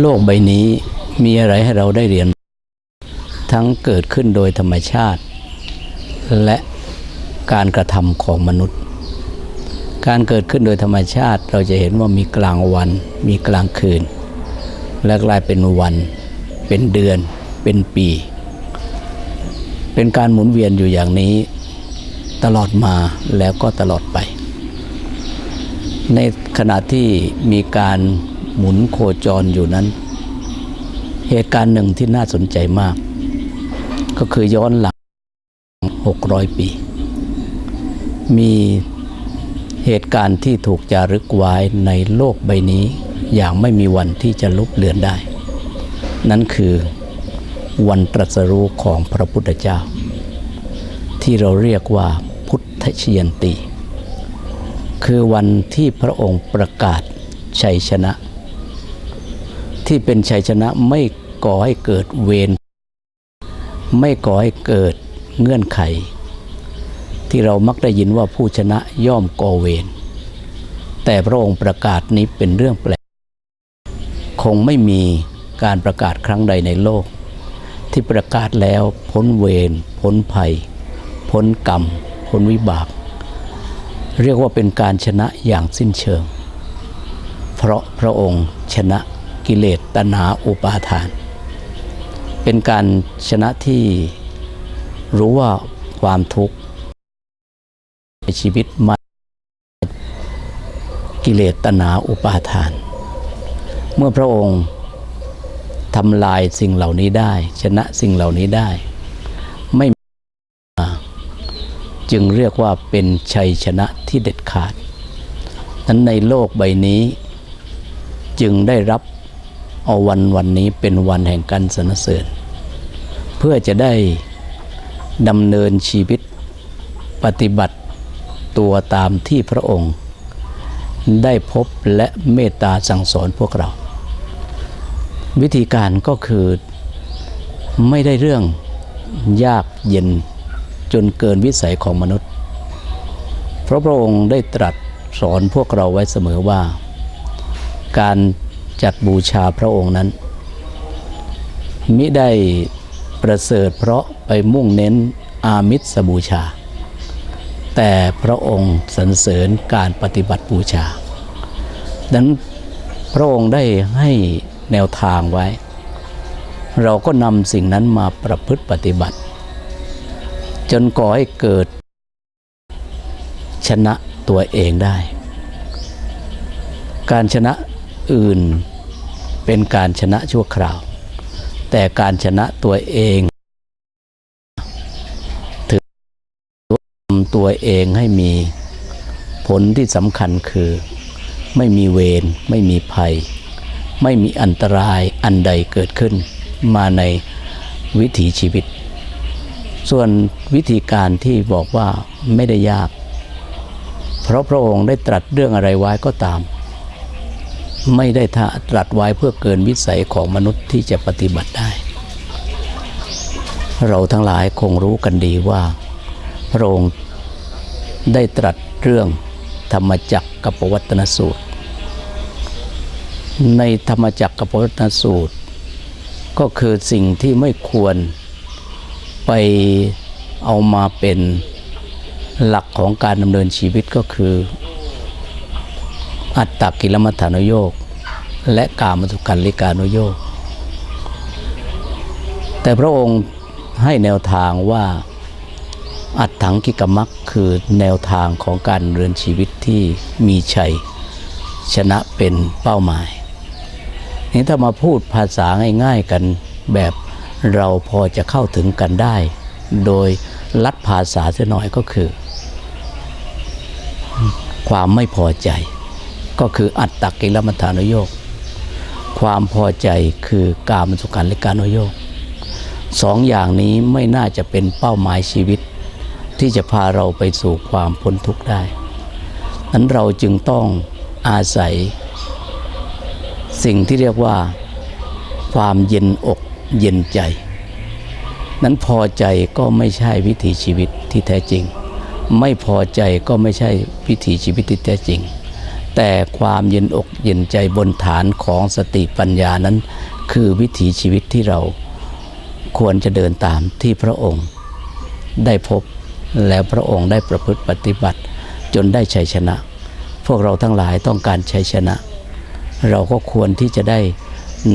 โลกใบนี้มีอะไรให้เราได้เรียน ทั้งเกิดขึ้นโดยธรรมชาติ และการกระทำของมนุษย์ การเกิดขึ้นโดยธรรมชาติ เราจะเห็นว่ามีกลางวัน มีกลางคืน และกลายเป็นวัน เป็นเดือน เป็นปี เป็นการหมุนเวียนอยู่อย่างนี้ ตลอดมาแล้วก็ตลอดไป ในขณะที่มีการ หมุนโคจรอยู่นั้น เหตุการณ์หนึ่งที่น่าสนใจมาก ก็คือย้อนหลัง 600 ปี มีเหตุการณ์ที่ถูกจารึกไว้ในโลกใบนี้ อย่างไม่มีวันที่จะลบเลือนได้ นั่นคือวันตรัสรู้ของพระพุทธเจ้า ที่เราเรียกว่าพุทธชยันตี คือวันที่พระองค์ประกาศชัยชนะ ที่เป็นชัยชนะไม่ก่อให้เกิดเวรไม่ก่อให้เกิดเงื่อนไข ที่เรามักได้ยินว่าผู้ชนะย่อมก่อเวรแต่พระองค์ประกาศนี้เป็นเรื่องแปลก คงไม่มีการประกาศครั้งใดในโลก ที่ประกาศแล้วพ้นเวรพ้นภัย พ้นกรรม พ้นวิบาก เรียกว่าเป็นการชนะอย่างสิ้นเชิง เพราะพระองค์ชนะ กิเลสตัณหาอุปาทาน เป็นการชนะที่รู้ว่าความทุกข์ในชีวิตมากิเลสตัณหาอุปาทาน เมื่อพระองค์ทำลายสิ่งเหล่านี้ได้ ชนะสิ่งเหล่านี้ได้ ไม่มีจึงเรียกว่าเป็นชัยชนะที่เด็ดขาด นั้นในโลกใบนี้จึงได้รับ เอาวันวันนี้เป็นวันแห่งการสรรเสริญ เพื่อจะได้ดำเนินชีวิตปฏิบัติตัวตามที่พระองค์ ได้พบและเมตตาสั่งสอนพวกเรา วิธีการก็คือไม่ได้เรื่องยากเย็นจนเกินวิสัยของมนุษย์ เพราะพระองค์ได้ตรัสสอนพวกเราไว้เสมอว่า การ จัดบูชาพระองค์นั้น มิได้ประเสริฐเพราะไปมุ่งเน้นอามิสบูชา แต่พระองค์สรรเสริญการปฏิบัติบูชา ดังนั้นพระองค์ได้ให้แนวทางไว้ เราก็นำสิ่งนั้นมาประพฤติปฏิบัติ จนก่อให้เกิด ชนะตัวเองได้ การชนะ อื่น เป็นการชนะชั่วคราว แต่การชนะตัวเองถือทำตัวเองให้มีผลที่สำคัญคือ ไม่มีเวรไม่มีภัย ไม่มีอันตรายอันใดเกิดขึ้น มาในวิถีชีวิต ส่วนวิธีการที่บอกว่าไม่ได้ยาก เพราะพระองค์ได้ตรัสเรื่องอะไรไว้ก็ตาม ไม่ได้ตรัสไว้เพื่อเกินวิสัยของมนุษย์ที่จะปฏิบัติได้ เราทั้งหลายคงรู้กันดีว่า พระองค์ได้ตรัสเรื่องธรรมจักรกับปวัตนสูตร ในธรรมจักรกับปวัตนสูตร ก็คือสิ่งที่ไม่ควรไปเอามาเป็นหลักของการดำเนินชีวิตก็คือ อัตตกิลมัฐานุโยกและกามสุขันลิกานุโยกแต่พระองค์ให้แนวทางว่าอัตถังกิกมักคือแนวทางของการดำเนินชีวิตที่มีชัย ชนะเป็นเป้าหมาย นี่ถ้ามาพูดภาษาง่ายๆกันแบบเราพอจะเข้าถึงกันได้ โดยลัดภาษาเสียหน่อยก็คือ ความไม่พอใจ ก็คืออัตตกิลมัฐานโยก ความพอใจคือกามสุขันลิกานุโยกสองอย่างนี้ไม่น่าจะเป็นเป้าหมายชีวิต ที่จะพาเราไปสู่ความพ้นทุกข์ได้นั้นเราจึงต้องอาศัย สิ่งที่เรียกว่า ความเย็นอกเย็นใจ นั้นพอใจก็ไม่ใช่วิถีชีวิตที่แท้จริง ไม่พอใจก็ไม่ใช่วิถีชีวิตที่แท้จริง แต่ความเย็นอกเย็นใจบนฐานของสติปัญญานั้น คือวิถีชีวิตที่เราควรจะเดินตามที่พระองค์ได้พบแล้วพระองค์ได้ประพฤติปฏิบัติ จนได้ชัยชนะ พวกเราทั้งหลายต้องการชัยชนะ เราก็ควรที่จะได้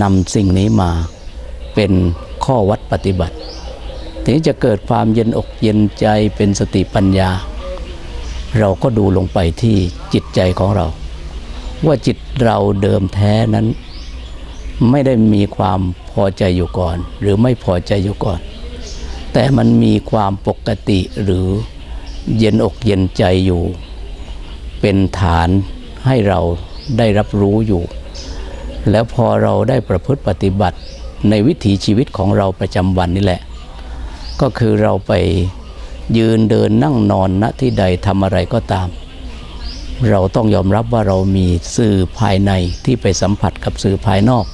นำสิ่งนี้มาเป็นข้อวัดปฏิบัติถึงจะเกิดความเย็นอกเย็นใจเป็นสติปัญญา เราก็ดูลงไปที่จิตใจของเรา ว่าจิตเราเดิมแท้นั้น ไม่ได้มีความพอใจอยู่ก่อน หรือไม่พอใจอยู่ก่อน แต่มันมีความปกติหรือเย็นอกเย็นใจอยู่ เป็นฐานให้เราได้รับรู้อยู่ แล้วพอเราได้ประพฤติปฏิบัติในวิถีชีวิตของเราประจำวันนี่แหละ ก็คือเราไปยืนเดินนั่งนอนณที่ใดทำอะไรก็ตาม เราต้องยอมรับว่าเรามีสื่อภายในที่ไปสัมผัสกับสื่อภายนอก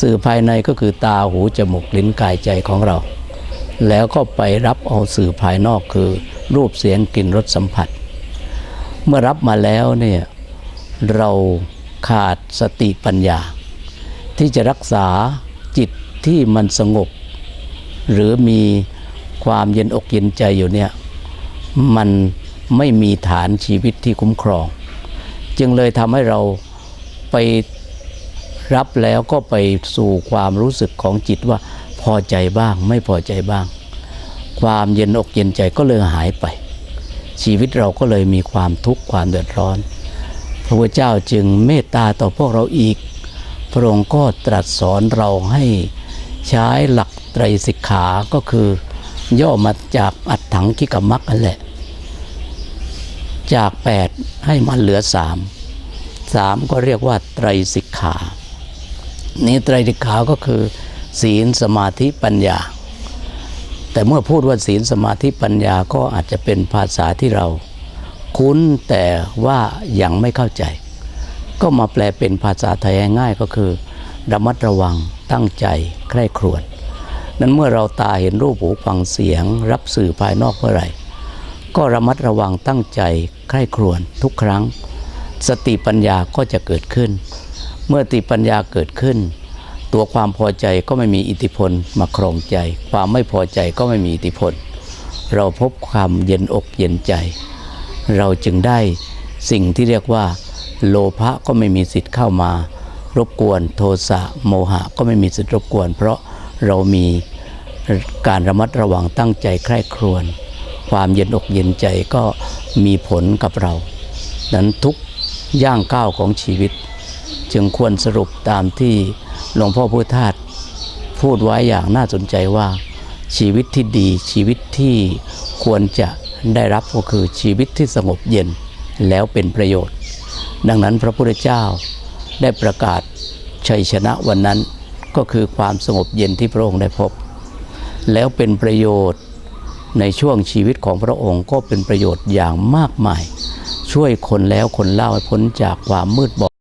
สื่อภายในก็คือตาหูจมูกลิ้นกายใจของเรา แล้วก็ไปรับเอาสื่อภายนอกคือ รูปเสียงกลิ่นรสสัมผัส เมื่อรับมาแล้วเนี่ยเราขาดสติปัญญา ที่จะรักษาจิตที่มันสงบ หรือมีความเย็นอกเย็นใจอยู่เนี่ยมัน ไม่มีฐานชีวิตที่คุ้มครอง จึงเลยทำให้เราไปรับแล้วก็ไปสู่ความรู้สึกของจิตว่าพอใจบ้าง ไม่พอใจบ้าง ความเย็นอกเย็นใจก็เลยหายไป ชีวิตเราก็เลยมีความทุกข์ความเดือดร้อน พระพุทธเจ้าจึงเมตตาต่อพวกเราอีก พระองค์ก็ตรัสสอนเราให้ใช้หลักไตรสิกขาก็คือย่อมาจากอัตถังคิกมักนั่นแหละ จาก 8 ให้มันเหลือสามสามก็เรียกว่าไตรสิกขา นี้ไตรสิกขาก็คือ ศีลสมาธิปัญญา แต่เมื่อพูดว่าศีลสมาธิปัญญาก็อาจจะเป็นภาษาที่เรา คุ้นแต่ว่ายังไม่เข้าใจ ก็มาแปลเป็นภาษาไทยง่ายก็คือระมัดระวังตั้งใจใคร่ครวญนั้นเมื่อเราตาเห็นรูปหูฟังเสียง รับสื่อภายนอกเมื่อไหร่ ก็ระมัดระวังตั้งใจ คร่ครวญทุกครั้ง สติปัญญาก็จะเกิดขึ้น เมื่อสติปัญญาเกิดขึ้น ตัวความพอใจก็ไม่มีอิทธิพลมาครองใจ ความไม่พอใจก็ไม่มีอิทธิพล เราพบความเย็นอกเย็นใจ เราจึงได้สิ่งที่เรียกว่า โลภะก็ไม่มีสิทธิ์เข้ามารบกวนโทสะโมหะก็ไม่มีสิทธิ์รบกวน เพราะเรามีการระมัดระวังตั้งใจใคร่ครวญความเย็นอกเย็นใจก็ มีผลกับเรานั้นทุกย่างก้าวของชีวิต จึงควรสรุปตามที่หลวงพ่อพุทธาสพูดไว้อย่างน่าสนใจว่า ชีวิตที่ดีชีวิตที่ควรจะได้รับก็คือชีวิตที่สงบเย็นแล้วเป็นประโยชน์ ดังนั้นพระพุทธเจ้าได้ประกาศชัยชนะวันนั้นก็คือความสงบเย็นที่พระองค์ได้พบ แล้วเป็นประโยชน์ ในช่วงชีวิตของพระองค์ก็เป็นประโยชน์อย่างมากมาย ช่วยคนแล้วคนเล่าให้พ้นจากความมืดบอด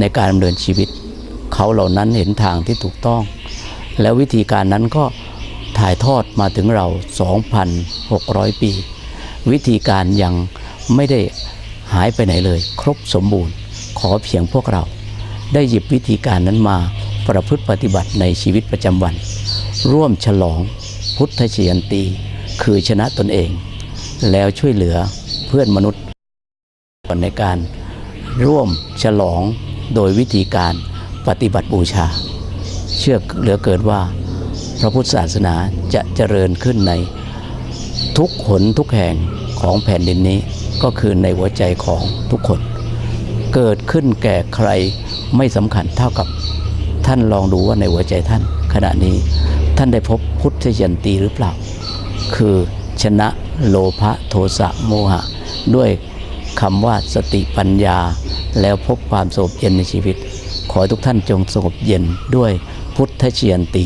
ในการดำเนินชีวิต เขาเหล่านั้นเห็นทางที่ถูกต้อง แล้ววิธีการนั้นก็ถ่ายทอดมาถึงเรา 2,600 ปี วิธีการยังไม่ได้หายไปไหนเลย ครบสมบูรณ์ ขอเพียงพวกเรา ได้หยิบวิธีการนั้นมาประพฤติปฏิบัติในชีวิตประจำวัน ร่วมฉลองพุทธเชียนตี คือชนะตนเอง แล้วช่วยเหลือเพื่อนมนุษย์ในการร่วมฉลองโดยวิธีการปฏิบัติบูชา เชื่อเหลือเกินว่า พระพุทธศาสนาจะเจริญขึ้นในทุกหนทุกแห่งของแผ่นดินนี้ก็คือในหัวใจของทุกคน เกิดขึ้นแก่ใครไม่สำคัญเท่ากับท่านลองดูว่าในหัวใจท่าน ขณะนี้ท่านได้พบพุทธยันตีหรือเปล่า คือชนะโลภะโทสะโมหะ ด้วยคำว่าสติปัญญา แล้วพบความสงบเย็นในชีวิต ขอให้ทุกท่านจงสงบเย็นด้วยพุทธเชียนตี